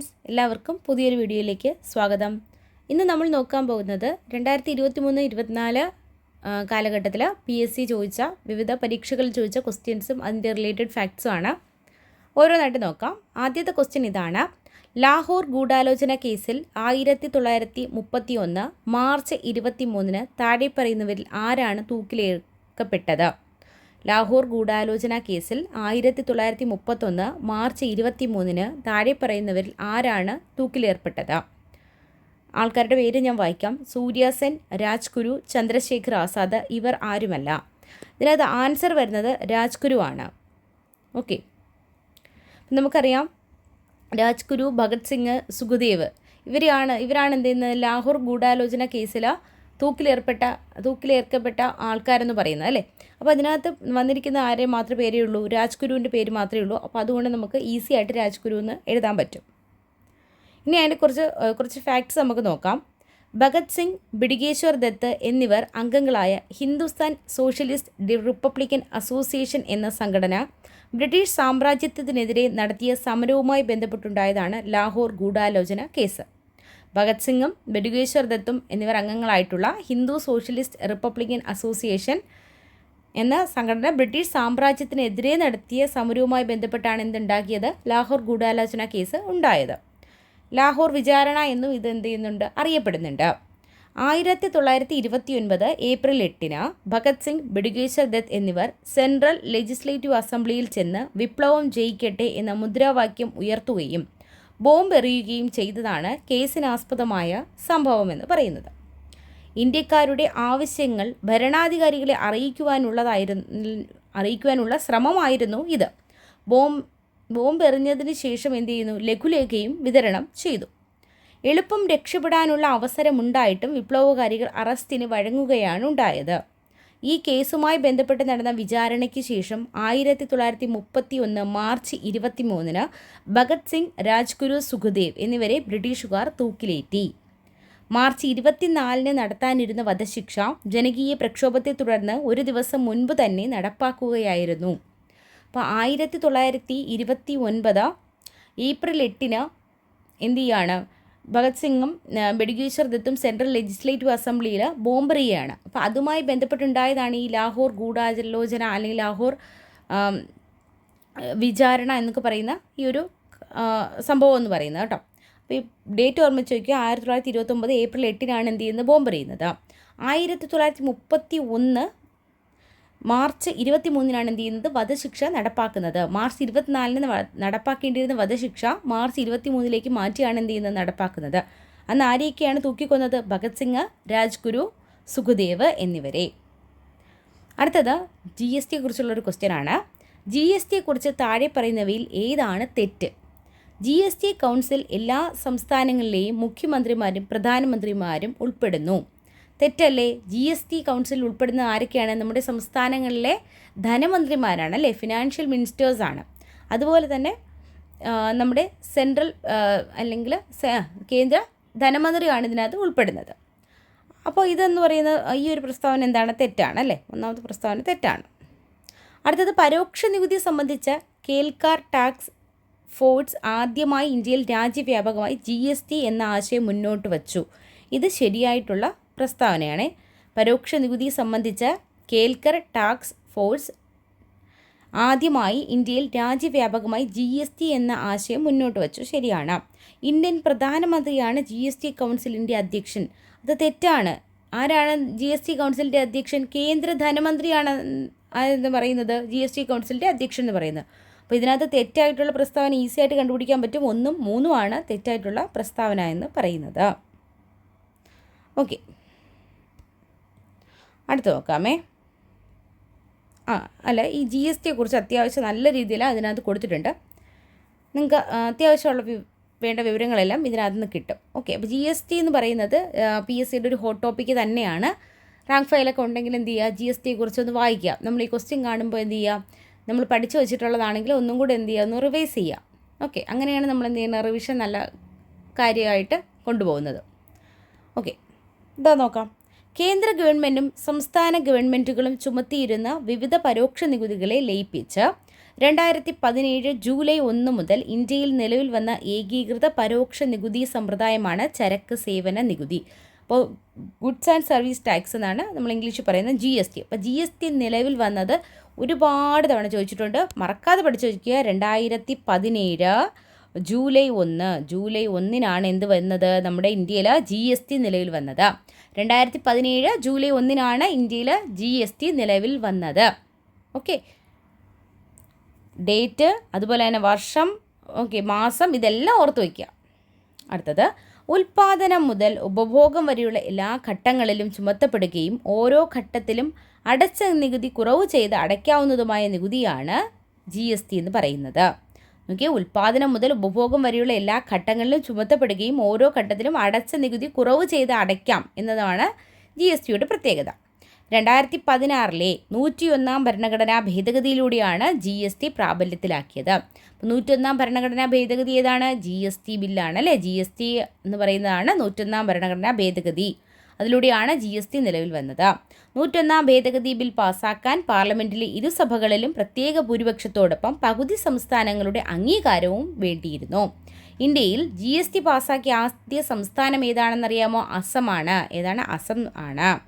എല്ലാവർക്കും പുതിയൊരു വീഡിയോയിലേക്ക് സ്വാഗതം. ഇന്ന് നമ്മൾ നോക്കാൻ പോകുന്നത് രണ്ടായിരത്തി ഇരുപത്തി മൂന്ന് ഇരുപത്തിനാല് കാലഘട്ടത്തിൽ പി എസ് സി ചോദിച്ച വിവിധ പരീക്ഷകളിൽ ചോദിച്ച ക്വസ്റ്റ്യൻസും അതിന്റെ റിലേറ്റഡ് ഫാക്ട്സും ആണ്. ഓരോന്നായിട്ട് നോക്കാം. ആദ്യത്തെ ക്വസ്റ്റ്യൻ ഇതാണ്. ലാഹോർ ഗൂഢാലോചന കേസിൽ ആയിരത്തി തൊള്ളായിരത്തി മുപ്പത്തി ഒന്ന് മാർച്ച് ഇരുപത്തി മൂന്നിന് താഴെ പറയുന്നവരിൽ ആരാണ് തൂക്കിലേർക്കപ്പെട്ടത്? ലാഹോർ ഗൂഢാലോചന കേസിൽ ആയിരത്തി തൊള്ളായിരത്തി മുപ്പത്തൊന്ന് മാർച്ച് ഇരുപത്തി മൂന്നിന് താഴെ പറയുന്നവരിൽ ആരാണ് തൂക്കിലേർപ്പെട്ടത്? ആൾക്കാരുടെ പേര് ഞാൻ വായിക്കാം. സൂര്യാസെൻ രാജ്ഗുരു ചന്ദ്രശേഖർ ആസാദ് ഇവർ ആരുമല്ല. ഇതിനകത്ത് ആൻസർ വരുന്നത് രാജ്ഗുരു ആണ്. ഓക്കെ. നമുക്കറിയാം. രാജ്ഗുരു ഭഗത് സിംഗ് സുഖദേവ് ഇവരെയാണ് ഇവരാണ് എന്ത് ചെയ്യുന്നത്? ലാഹോർ ഗൂഢാലോചന കേസിൽ തൂക്കിലേർപ്പെട്ട തൂക്കിലേർക്കപ്പെട്ട ആൾക്കാരെന്ന് പറയുന്നത് അല്ലേ? അപ്പോൾ അതിനകത്ത് വന്നിരിക്കുന്ന ആരെ മാത്രമേ പേരേ ഉള്ളൂ? രാജ്ഗുരുവിന്റെ പേര് മാത്രമേ ഉള്ളൂ. അപ്പോൾ അതുകൊണ്ട് നമുക്ക് ഈസി ആയിട്ട് രാജ്ഗുരു എന്ന് എഴുതാൻ പറ്റും. ഇനി അതിന്റെ കുറച്ച് കുറച്ച് ഫാക്ട്സ് നമുക്ക് നോക്കാം. ഭഗത് സിംഗ് ബിഡികേശ്വർ ദത്ത് എന്നിവർ അംഗങ്ങളായ ഹിന്ദുസ്ഥാൻ സോഷ്യലിസ്റ്റ് റിപ്പബ്ലിക്കൻ അസോസിയേഷൻ എന്ന സംഘടന ബ്രിട്ടീഷ് സാമ്രാജ്യത്തിനെതിരെ നടത്തിയ സമരവുമായി ബന്ധപ്പെട്ടുണ്ടായതാണ് ലാഹോർ ഗൂഢാലോചന കേസ്. ഭഗത് സിംഗും ബെഡുകേശ്വർ ദത്തും എന്നിവർ അംഗങ്ങളായിട്ടുള്ള ഹിന്ദു സോഷ്യലിസ്റ്റ് റിപ്പബ്ലിക്കൻ അസോസിയേഷൻ എന്ന സംഘടന ബ്രിട്ടീഷ് സാമ്രാജ്യത്തിനെതിരെ നടത്തിയ സമരവുമായി ബന്ധപ്പെട്ടാണ് എന്തുണ്ടാക്കിയത് ലാഹോർ ഗൂഢാലോചന കേസ് ഉണ്ടായത്. ലാഹോർ വിചാരണ എന്നും ഇത് എന്ത് ചെയ്യുന്നുണ്ട്? അറിയപ്പെടുന്നുണ്ട്. ആയിരത്തി തൊള്ളായിരത്തി ഇരുപത്തി ഒൻപത് ഏപ്രിൽ എട്ടിന് ഭഗത് സിംഗ് ബിഡുഗേശ്വർ ദത്ത് എന്നിവർ സെൻട്രൽ ലെജിസ്ലേറ്റീവ് അസംബ്ലിയിൽ ചെന്ന് വിപ്ലവം ജയിക്കട്ടെ എന്ന മുദ്രാവാക്യം ഉയർത്തുകയും ബോംബ് എറിയുകയും ചെയ്തതാണ് കേസിനാസ്പദമായ സംഭവമെന്ന് പറയുന്നത്. ഇന്ത്യക്കാരുടെ ആവശ്യങ്ങൾ ഭരണാധികാരികളെ അറിയിക്കുവാനുള്ളതായിരുന്നു അറിയിക്കുവാനുള്ള ശ്രമമായിരുന്നു ഇത്. ബോംബ് ബോംബെറിഞ്ഞതിന് ശേഷം എന്ത് ചെയ്യുന്നു? ലഘുലേഖയും വിതരണം ചെയ്തു. എളുപ്പം രക്ഷപ്പെടാനുള്ള അവസരമുണ്ടായിട്ടും വിപ്ലവകാരികൾ അറസ്റ്റിന് വഴങ്ങുകയാണ് ഉണ്ടായത്. ഈ കേസുമായി ബന്ധപ്പെട്ട് നടന്ന വിചാരണയ്ക്ക് ശേഷം ആയിരത്തി തൊള്ളായിരത്തി മുപ്പത്തി ഒന്ന് മാർച്ച് ഇരുപത്തി മൂന്നിന് ഭഗത് സിംഗ് രാജ്ഗുരു സുഖദേവ് എന്നിവരെ ബ്രിട്ടീഷുകാർ തൂക്കിലേറ്റി. മാർച്ച് ഇരുപത്തിനാലിന് നടത്താനിരുന്ന വധശിക്ഷ ജനകീയ പ്രക്ഷോഭത്തെ തുടർന്ന് ഒരു ദിവസം മുൻപ് തന്നെ നടപ്പാക്കുകയായിരുന്നു. അപ്പോൾ ആയിരത്തി തൊള്ളായിരത്തി ഇരുപത്തി ഒൻപത് ഏപ്രിൽ എട്ടിന് എന്തു ചെയ്യാണ്? ഭഗത് സിംഗും ബെഡുഗേശ്വർ ദത്തും സെൻട്രൽ ലെജിസ്ലേറ്റീവ് അസംബ്ലിയിൽ ബോംബറിയാണ് അപ്പോൾ അതുമായി ബന്ധപ്പെട്ടുണ്ടായതാണ് ഈ ലാഹോർ ഗൂഢാലോചന അല്ലെങ്കിൽ ലാഹോർ വിചാരണ എന്നൊക്കെ പറയുന്ന ഈ ഒരു സംഭവം എന്ന് പറയുന്നത് കേട്ടോ. അപ്പോൾ ഈ ഡേറ്റ് ഓർമ്മിച്ച് വയ്ക്കുക ആയിരത്തി തൊള്ളായിരത്തി ഇരുപത്തൊമ്പത് ഏപ്രിൽ എട്ടിനാണ് എന്ത് ചെയ്യുന്നത്? ബോംബ് എറിയുന്നത് ആയിരത്തി തൊള്ളായിരത്തി മുപ്പത്തി ഒന്ന് മാർച്ച് ഇരുപത്തി മൂന്നിനാണ് എന്ത് ചെയ്യുന്നത്? വധശിക്ഷ നടപ്പാക്കുന്നത്. മാർച്ച് ഇരുപത്തിനാലിന് നടപ്പാക്കേണ്ടിയിരുന്ന വധശിക്ഷ മാർച്ച് ഇരുപത്തി മൂന്നിലേക്ക് മാറ്റിയാണ് എന്ത് ചെയ്യുന്നത്? നടപ്പാക്കുന്നത്. അന്ന് ആരെയൊക്കെയാണ് തൂക്കിക്കൊന്നത്? ഭഗത് സിംഗ് രാജ്ഗുരു സുഖദേവ് എന്നിവരെ. അടുത്തത് ജി എസ് ടിയെ കുറിച്ചുള്ളൊരു ക്വസ്റ്റ്യൻ ആണ്. ജി എസ് ടിയെക്കുറിച്ച് താഴെ പറയുന്നവയിൽ ഏതാണ് തെറ്റ്? ജി എസ് ടി കൗൺസിൽ എല്ലാ സംസ്ഥാനങ്ങളിലെയും മുഖ്യമന്ത്രിമാരും പ്രധാനമന്ത്രിമാരും ഉൾപ്പെടുന്നു. തെറ്റല്ലേ? ജി എസ് ടി കൗൺസിൽ ഉൾപ്പെടുന്ന ആരൊക്കെയാണ്? നമ്മുടെ സംസ്ഥാനങ്ങളിലെ ധനമന്ത്രിമാരാണ് അല്ലേ? ഫിനാൻഷ്യൽ മിനിസ്റ്റേഴ്സ് ആണ്. അതുപോലെ തന്നെ നമ്മുടെ സെൻട്രൽ അല്ലെങ്കിൽ കേന്ദ്ര ധനമന്ത്രിയാണ് ഇതിനകത്ത് ഉൾപ്പെടുന്നത്. അപ്പോൾ ഇതെന്ന് പറയുന്ന ഈ ഒരു പ്രസ്താവന എന്താണ്? തെറ്റാണ് അല്ലേ? ഒന്നാമത്തെ പ്രസ്താവന തെറ്റാണ്. അടുത്തത് പരോക്ഷ നികുതി സംബന്ധിച്ച കേൽക്കാർ ടാക്സ് ഫോഴ്സ് ആദ്യമായി ഇന്ത്യയിൽ രാജ്യവ്യാപകമായി ജി എന്ന ആശയം മുന്നോട്ട് വച്ചു. ഇത് ശരിയായിട്ടുള്ള പ്രസ്താവനയാണ്. പരോക്ഷ നികുതി സംബന്ധിച്ച കേൽക്കർ ടാക്സ് ഫോഴ്സ് ആദ്യമായി ഇന്ത്യയിൽ രാജ്യവ്യാപകമായി ജി എസ് ടി എന്ന ആശയം മുന്നോട്ട് വച്ചു. ശരിയാണ്. ഇന്ത്യൻ പ്രധാനമന്ത്രിയാണ് ജി എസ് ടി കൗൺസിലിന്റെ അധ്യക്ഷൻ. അത് തെറ്റാണ്. ആരാണ് ജി എസ് ടി കൗൺസിലിന്റെ അധ്യക്ഷൻ? കേന്ദ്ര ധനമന്ത്രിയാണ് എന്ന് പറയുന്നത് ജി എസ് ടി കൗൺസിലിന്റെ അധ്യക്ഷൻ എന്ന് പറയുന്നത്. അപ്പോൾ ഇതിനകത്ത് തെറ്റായിട്ടുള്ള പ്രസ്താവന ഈസി ആയിട്ട് കണ്ടുപിടിക്കാൻ പറ്റും. ഒന്നും മൂന്നുമാണ് തെറ്റായിട്ടുള്ള പ്രസ്താവന എന്ന് പറയുന്നത്. ഓക്കെ. അടുത്ത് നോക്കാമേ. ആ അല്ല ഈ ജി എസ് ടിയെ കുറിച്ച് അത്യാവശ്യം നല്ല രീതിയിൽ അതിനകത്ത് കൊടുത്തിട്ടുണ്ട്. നിങ്ങൾക്ക് അത്യാവശ്യമുള്ള വേണ്ട വിവരങ്ങളെല്ലാം ഇതിനകത്ത് നിന്ന് കിട്ടും. ഓക്കെ അപ്പോൾ ജി എസ് ടി എന്ന് പറയുന്നത് പി എസ് സിയുടെ ഒരു ഹോട്ട് ടോപ്പിക്ക് തന്നെയാണ്. റാങ്ക് ഫയലൊക്കെ ഉണ്ടെങ്കിൽ എന്ത് ചെയ്യുക? ജി എസ് ടിയെ കുറിച്ച് ഒന്ന് വായിക്കുക. നമ്മൾ ഈ ക്വസ്റ്റ്യൻ കാണുമ്പോൾ എന്ത് ചെയ്യുക? നമ്മൾ പഠിച്ചു വെച്ചിട്ടുള്ളതാണെങ്കിൽ ഒന്നും കൂടെ എന്ത് ചെയ്യുക? ഒന്ന് റിവൈസ് ചെയ്യുക. ഓക്കെ അങ്ങനെയാണ് നമ്മൾ എന്ത് ചെയ്യുന്നത്? റിവിഷൻ നല്ല കാര്യമായിട്ട് കൊണ്ടുപോകുന്നത്. ഓക്കെ ഇതാ നോക്കാം. കേന്ദ്ര ഗവൺമെന്റും സംസ്ഥാന ഗവൺമെന്റുകളും ചുമത്തിയിരുന്ന വിവിധ പരോക്ഷ നികുതികളെ ലയിപ്പിച്ച് രണ്ടായിരത്തി പതിനേഴ് ജൂലൈ ഒന്ന് മുതൽ ഇന്ത്യയിൽ നിലവിൽ വന്ന ഏകീകൃത പരോക്ഷ നികുതി സമ്പ്രദായമാണ് ചരക്ക് സേവന നികുതി. അപ്പോൾ ഗുഡ്സ് ആൻഡ് സർവീസ് ടാക്സ് എന്നാണ് നമ്മൾ ഇംഗ്ലീഷിൽ പറയുന്നത് ജി എസ് ടി അപ്പോൾ ജി എസ് ടി നിലവിൽ വന്നത് ഒരുപാട് തവണ ചോദിച്ചിട്ടുണ്ട്. മറക്കാതെ പഠിച്ചു വയ്ക്കുക രണ്ടായിരത്തി പതിനേഴ് ജൂലൈ ഒന്ന് ജൂലൈ ഒന്നിനാണ് എന്ത് വന്നത്? നമ്മുടെ ഇന്ത്യയിൽ ജി എസ് ടി നിലവിൽ വന്നത്. രണ്ടായിരത്തി പതിനേഴ് ജൂലൈ ഒന്നിനാണ് ഇന്ത്യയിൽ ജി എസ് ടി നിലവിൽ വന്നത്. ഓക്കെ ഡേറ്റ് അതുപോലെ തന്നെ വർഷം ഓക്കെ മാസം ഇതെല്ലാം ഓർത്ത് വയ്ക്കുക. അടുത്തത് ഉൽപാദനം മുതൽ ഉപഭോഗം വരെയുള്ള എല്ലാ ഘട്ടങ്ങളിലും ചുമത്തപ്പെടുകയും ഓരോ ഘട്ടത്തിലും അടച്ച നികുതി കുറവ് ചെയ്ത് അടയ്ക്കാവുന്നതുമായ നികുതിയാണ് ജി എന്ന് പറയുന്നത്. നോക്കിയ ഉൽപാദനം മുതൽ ഉപഭോഗം വരെയുള്ള എല്ലാ ഘട്ടങ്ങളിലും ചുമത്തപ്പെടുകയും ഓരോ ഘട്ടത്തിലും അടച്ച നികുതി കുറവ് ചെയ്ത് അടയ്ക്കാം എന്നതാണ് ജി എസ് ടിയുടെ പ്രത്യേകത. രണ്ടായിരത്തി പതിനാറിലെ നൂറ്റിയൊന്നാം ഭരണഘടനാ ഭേദഗതിയിലൂടെയാണ് ജി എസ് ടി പ്രാബല്യത്തിലാക്കിയത്. നൂറ്റൊന്നാം ഭരണഘടനാ ഭേദഗതി ഏതാണ്? ജി എസ് ടി ബില്ലാണ് അല്ലേ? ജി എസ് ടി എന്ന് പറയുന്നതാണ് നൂറ്റൊന്നാം ഭരണഘടനാ ഭേദഗതി. അതിലൂടെയാണ് ജി എസ് ടി നിലവിൽ വന്നത്. നൂറ്റൊന്നാം ഭേദഗതി ബിൽ പാസാക്കാൻ പാർലമെന്റിലെ ഇരുസഭകളിലും പ്രത്യേക ഭൂരിപക്ഷത്തോടൊപ്പം പകുതി സംസ്ഥാനങ്ങളുടെ അംഗീകാരവും വേണ്ടിയിരുന്നു. ഇന്ത്യയിൽ ജി എസ് ടി പാസാക്കിയ ആദ്യ സംസ്ഥാനം ഏതാണെന്നറിയാമോ? അസമാണ്. ഏതാണ്? അസം ആണ്.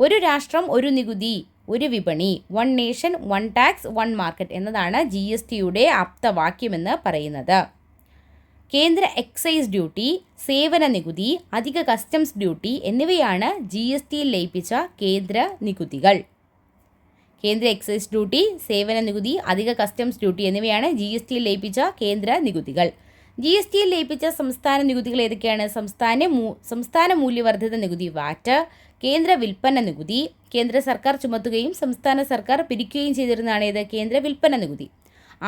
ഒരു രാഷ്ട്രം ഒരു നികുതി ഒരു വിപണി one nation one tax one market എന്നതാണ് ജി എസ് ടിയുടെ ആപ്തവാക്യമെന്ന് പറയുന്നത്. കേന്ദ്ര എക്സൈസ് ഡ്യൂട്ടി സേവന നികുതി അധിക കസ്റ്റംസ് ഡ്യൂട്ടി എന്നിവയാണ് ജി എസ് ടിയിൽ ലയിപ്പിച്ച കേന്ദ്ര നികുതികൾ. കേന്ദ്ര എക്സൈസ് ഡ്യൂട്ടി സേവന നികുതി അധിക കസ്റ്റംസ് ഡ്യൂട്ടി എന്നിവയാണ് ജി എസ് ടിയിൽ ലയിപ്പിച്ച കേന്ദ്ര നികുതികൾ. ജി എസ് ടിയിൽ ലയിപ്പിച്ച സംസ്ഥാന നികുതികൾ ഏതൊക്കെയാണ്? സംസ്ഥാന സംസ്ഥാന മൂല്യവർദ്ധിത നികുതി വാറ്റ് കേന്ദ്ര വിൽപ്പന നികുതി കേന്ദ്ര സർക്കാർ ചുമത്തുകയും സംസ്ഥാന സർക്കാർ പിരിക്കുകയും ചെയ്തിരുന്നതാണ് ഏത്? കേന്ദ്ര വിൽപ്പന നികുതി.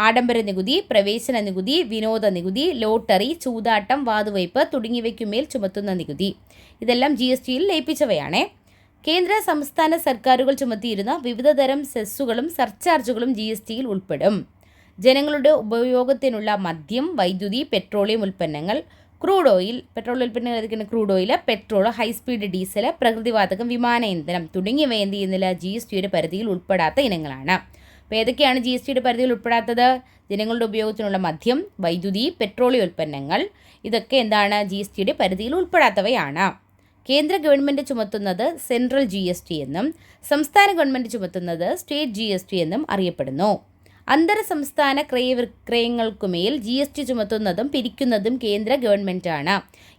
ആഡംബര നികുതി പ്രവേശന നികുതി വിനോദ നികുതി ലോട്ടറി ചൂതാട്ടം വാതുവയ്പ് തുടങ്ങിയവയ്ക്കുമേൽ ചുമത്തുന്ന നികുതി. ഇതെല്ലാം ജി എസ് ടിയിൽ ലയിപ്പിച്ചവയാണ്. കേന്ദ്ര സംസ്ഥാന സർക്കാരുകൾ ചുമത്തിയിരുന്ന വിവിധതരം സെസ്സുകളും സർചാർജുകളും ജി എസ് ടിയിൽ ഉൾപ്പെടും. ജനങ്ങളുടെ ഉപയോഗത്തിനുള്ള മദ്യം വൈദ്യുതി പെട്രോളിയം ഉൽപ്പന്നങ്ങൾ ക്രൂഡ് ഓയിൽ പെട്രോൾ ഉൽപ്പന്നങ്ങൾ ഏതൊക്കെയാണ്? Crude oil petrol high speed diesel പ്രകൃതിവാതകം വിമാന ഇന്ധനം തുടങ്ങിയവ എന്ത് ചെയ്യുന്നില്ല? ജി എസ് ടിയുടെ പരിധിയിൽ ഉൾപ്പെടാത്ത ഇനങ്ങളാണ്. അപ്പോൾ ഏതൊക്കെയാണ് ജി എസ് ടിയുടെ പരിധിയിൽ ഉൾപ്പെടാത്തത്? ജനങ്ങളുടെ ഉപയോഗത്തിനുള്ള മദ്യം വൈദ്യുതി പെട്രോളിയം ഉൽപ്പന്നങ്ങൾ ഇതൊക്കെ എന്താണ് ജി എസ് ടിയുടെ പരിധിയിൽ ഉൾപ്പെടാത്തവയാണ്. കേന്ദ്ര ഗവൺമെന്റ് ചുമത്തുന്നത് സെൻട്രൽ ജി എസ് ടി എന്നും സംസ്ഥാന ഗവൺമെന്റ് ചുമത്തുന്നത് സ്റ്റേറ്റ് ജി എസ് ടി എന്നും അറിയപ്പെടുന്നു. അന്തർ സംസ്ഥാന ക്രയ ക്രയവിക്രയങ്ങൾക്കുമേൽ ജി എസ് ടി ചുമത്തുന്നതും പിരിക്കുന്നതും കേന്ദ്ര ഗവൺമെന്റാണ്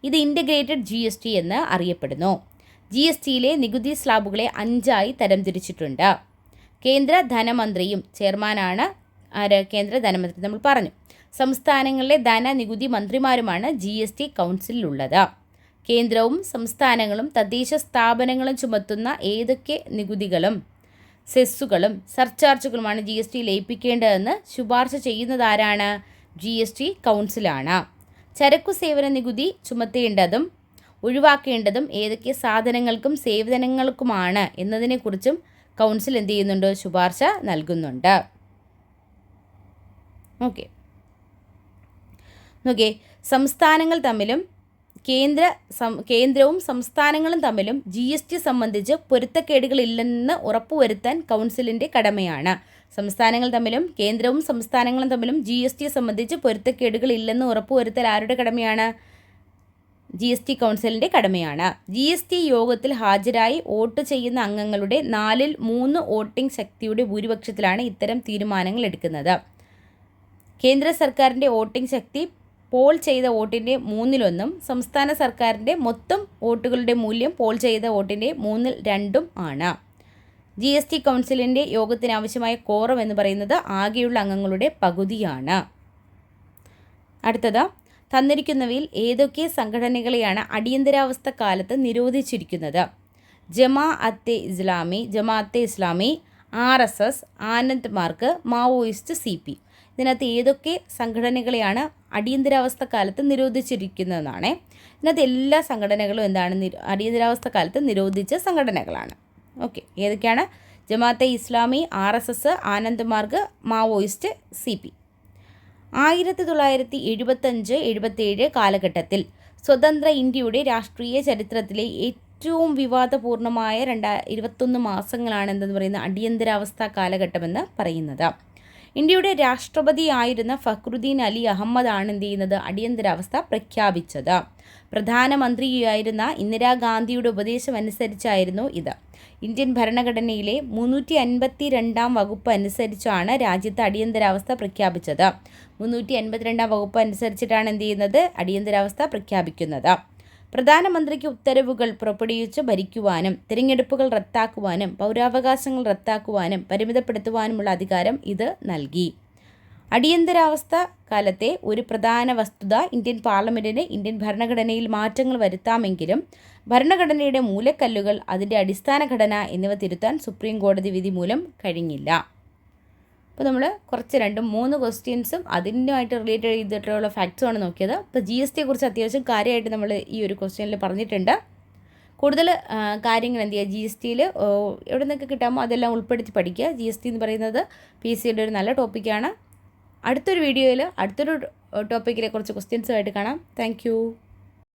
ഇത് ഇന്റഗ്രേറ്റഡ് ജി എസ് ടി എന്ന് അറിയപ്പെടുന്നു. ജി എസ് ടിയിലെ നികുതി സ്ലാബുകളെ അഞ്ചായി തരംതിരിച്ചിട്ടുണ്ട്. കേന്ദ്ര ധനമന്ത്രിയും ചെയർമാനാണ് ആര്? കേന്ദ്ര ധനമന്ത്രി നമ്മൾ പറഞ്ഞു. സംസ്ഥാനങ്ങളിലെ ധന നികുതി മന്ത്രിമാരുമാണ് ജി എസ് ടി കൗൺസിലുള്ളത് കേന്ദ്രവും സംസ്ഥാനങ്ങളും തദ്ദേശ സ്ഥാപനങ്ങളും ചുമത്തുന്ന ഏതൊക്കെ നികുതികളും സെസ്സുകളും സർചാർജുകളുമാണ് ജി എസ് ടി ലയിപ്പിക്കേണ്ടതെന്ന് ശുപാർശ ചെയ്യുന്നതാരാണ് ജി എസ് ടി കൗൺസിലാണ്. ചരക്കു സേവന നികുതി ചുമത്തേണ്ടതും ഒഴിവാക്കേണ്ടതും ഏതൊക്കെ സാധനങ്ങൾക്കും സേവനങ്ങൾക്കുമാണ് എന്നതിനെക്കുറിച്ചും കൗൺസിൽ എന്ത് ചെയ്യുന്നുണ്ട്? ശുപാർശ നൽകുന്നുണ്ട്. ഓക്കെ. നോക്കേ സംസ്ഥാനങ്ങൾ തമ്മിലും കേന്ദ്ര കേന്ദ്രവും സംസ്ഥാനങ്ങളും തമ്മിലും ജി എസ് ടി സംബന്ധിച്ച് പൊരുത്തക്കേടുകളില്ലെന്ന് ഉറപ്പുവരുത്താൻ കൗൺസിലിന്റെ കടമയാണ്. സംസ്ഥാനങ്ങൾ തമ്മിലും കേന്ദ്രവും സംസ്ഥാനങ്ങളും തമ്മിലും ജി എസ് ടി സംബന്ധിച്ച് പൊരുത്തക്കേടുകളില്ലെന്ന് ഉറപ്പുവരുത്തൽ ആരുടെ കടമയാണ്? ജി എസ് ടി കൗൺസിലിന്റെ കടമയാണ്. ജി എസ് ടി യോഗത്തിൽ ഹാജരായി വോട്ട് ചെയ്യുന്ന അംഗങ്ങളുടെ നാലിൽ മൂന്ന് വോട്ടിംഗ് ശക്തിയുടെ ഭൂരിപക്ഷത്തിലാണ് ഇത്തരം തീരുമാനങ്ങൾ എടുക്കുന്നത്. കേന്ദ്ര സർക്കാരിന്റെ വോട്ടിംഗ് ശക്തി പോൾ ചെയ്ത വോട്ടിന്റെ മൂന്നിലൊന്നും സംസ്ഥാന സർക്കാരിന്റെ മൊത്തം വോട്ടുകളുടെ മൂല്യം പോൾ ചെയ്ത വോട്ടിന്റെ മൂന്നിൽ രണ്ടും ആണ്. ജി എസ് ടി കൗൺസിലിന്റെ യോഗത്തിനാവശ്യമായ കോറം എന്ന് പറയുന്നത് ആകെയുള്ള അംഗങ്ങളുടെ പകുതിയാണ്. അടുത്തത് തന്നിരിക്കുന്നവയിൽ ഏതൊക്കെ സംഘടനകളെയാണ് അടിയന്തരാവസ്ഥ കാലത്ത് നിരോധിച്ചിരിക്കുന്നത്? Jamaat-e Islami Jamaat-e Islami R S S Anand Marg Maoist C P. ഇതിനകത്ത് ഏതൊക്കെ സംഘടനകളെയാണ് അടിയന്തരാവസ്ഥ കാലത്ത് നിരോധിച്ചിരിക്കുന്നതെന്നാണ്. ഇതിനകത്ത് എല്ലാ സംഘടനകളും എന്താണ് അടിയന്തരാവസ്ഥ കാലത്ത് നിരോധിച്ച സംഘടനകളാണ്. ഓക്കെ ഏതൊക്കെയാണ്? Jamaat-e Islami R S S Anand Marg Maoist C P. ആയിരത്തി തൊള്ളായിരത്തി എഴുപത്തഞ്ച് എഴുപത്തേഴ് കാലഘട്ടത്തിൽ സ്വതന്ത്ര ഇന്ത്യയുടെ രാഷ്ട്രീയ ചരിത്രത്തിലെ ഏറ്റവും വിവാദപൂർണമായ രണ്ടാ ഇരുപത്തൊന്ന് മാസങ്ങളാണ് എന്തെന്ന് പറയുന്ന അടിയന്തരാവസ്ഥ കാലഘട്ടമെന്ന് പറയുന്നത്. ഇന്ത്യയുടെ രാഷ്ട്രപതിയായിരുന്ന ഫക്രുദ്ദീൻ അലി അഹമ്മദാണ് എന്ത് ചെയ്യുന്നത്? അടിയന്തരാവസ്ഥ പ്രഖ്യാപിച്ചത്. പ്രധാനമന്ത്രിയായിരുന്ന ഇന്ദിരാഗാന്ധിയുടെ ഉപദേശം അനുസരിച്ചായിരുന്നു ഇത്. ഇന്ത്യൻ ഭരണഘടനയിലെ മുന്നൂറ്റി അൻപത്തി രണ്ടാം വകുപ്പ് അനുസരിച്ചാണ് രാജ്യത്ത് അടിയന്തരാവസ്ഥ പ്രഖ്യാപിച്ചത്. മുന്നൂറ്റി അൻപത്തിരണ്ടാം വകുപ്പ് അനുസരിച്ചിട്ടാണ് എന്ത് ചെയ്യുന്നത്? അടിയന്തരാവസ്ഥ പ്രഖ്യാപിക്കുന്നത്. പ്രധാനമന്ത്രിക്ക് ഉത്തരവുകൾ പുറപ്പെടുവിച്ച് ഭരിക്കുവാനും തിരഞ്ഞെടുപ്പുകൾ റദ്ദാക്കുവാനും പൗരാവകാശങ്ങൾ റദ്ദാക്കുവാനും പരിമിതപ്പെടുത്തുവാനുമുള്ള അധികാരം ഇത് നൽകി. അടിയന്തരാവസ്ഥ കാലത്തെ ഒരു പ്രധാന വസ്തുത ഇന്ത്യൻ പാർലമെന്റിന് ഇന്ത്യൻ ഭരണഘടനയിൽ മാറ്റങ്ങൾ വരുത്താമെങ്കിലും ഭരണഘടനയുടെ മൂലക്കല്ലുകൾ അതിന്റെ അടിസ്ഥാന ഘടന എന്നിവ തിരുത്താൻ സുപ്രീം കോടതി വിധി മൂലം കഴിഞ്ഞില്ല. അപ്പോൾ നമ്മൾ കുറച്ച് രണ്ട് മൂന്ന് ക്വസ്റ്റ്യൻസും അതിനുമായിട്ട് റിലേറ്റഡ് ചെയ്തിട്ടുള്ള ഫാക്ട്സുമാണ് നോക്കിയത്. അപ്പോൾ ജി എസ് ടിയെക്കുറിച്ച് അത്യാവശ്യം കാര്യമായിട്ട് നമ്മൾ ഈ ഒരു ക്വസ്റ്റ്യനിൽ പറഞ്ഞിട്ടുണ്ട്. കൂടുതൽ കാര്യങ്ങൾ എന്ത് ചെയ്യുക ജി എസ് ടിയിൽ എവിടെ നിന്നൊക്കെ കിട്ടാമോ അതെല്ലാം ഉൾപ്പെടുത്തി പഠിക്കുക. ജി എസ് ടി എന്ന് പറയുന്നത് പി എസ് സിയുടെ ഒരു നല്ല ടോപ്പിക്കാണ് അടുത്തൊരു വീഡിയോയിൽ അടുത്തൊരു ടോപ്പിക്കിലെ കുറച്ച് ക്വസ്റ്റ്യൻസുമായിട്ട് കാണാം. താങ്ക്